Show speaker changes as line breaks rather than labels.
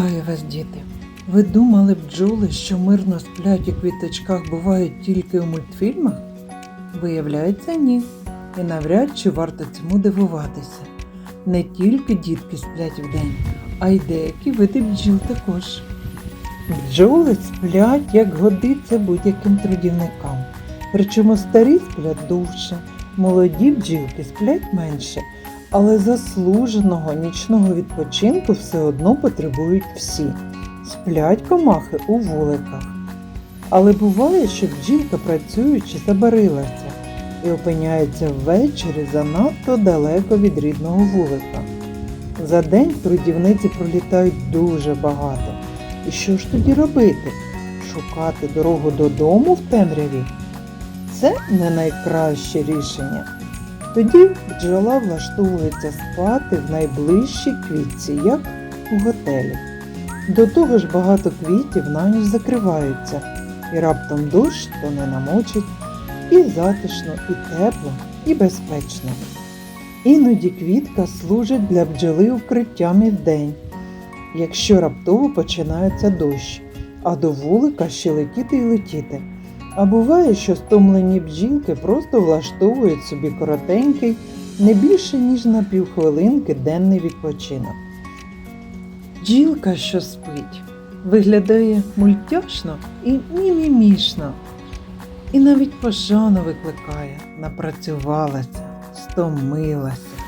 Вітаю вас, діти! Ви думали бджоли, що мирно сплять у квіточках бувають тільки у мультфільмах? Виявляється, ні. І навряд чи варто цьому дивуватися. Не тільки дітки сплять вдень, а й деякі види бджіл також. Бджоли сплять, як годиться будь-яким трудівникам. Причому старі сплять довше, молоді бджілки сплять менше, але заслуженого нічного відпочинку все одно потребують всі. Сплять комахи у вуликах. Але буває, що бджілка працюючи забарилася і опиняється ввечері занадто далеко від рідного вулика. За день трудівниці пролітають дуже багато. І що ж тоді робити? Шукати дорогу додому в темряві? Це не найкраще рішення. Тоді бджола влаштовується спати в найближчій квітці, як у готелі. До того ж багато квітів на ніч закриваються, і раптом дощ то не намочить, і затишно, і тепло, і безпечно. Іноді квітка служить для бджоли укриттям і вдень, якщо раптово починається дощ, а до вулика ще летіти й летіти. А буває, що стомлені бджілки просто влаштовують собі коротенький, не більше ніж на півхвилинки денний відпочинок. Бджілка, що спить, виглядає мультяшно і мімімішно, і навіть пошану викликає, напрацювалася, стомилася.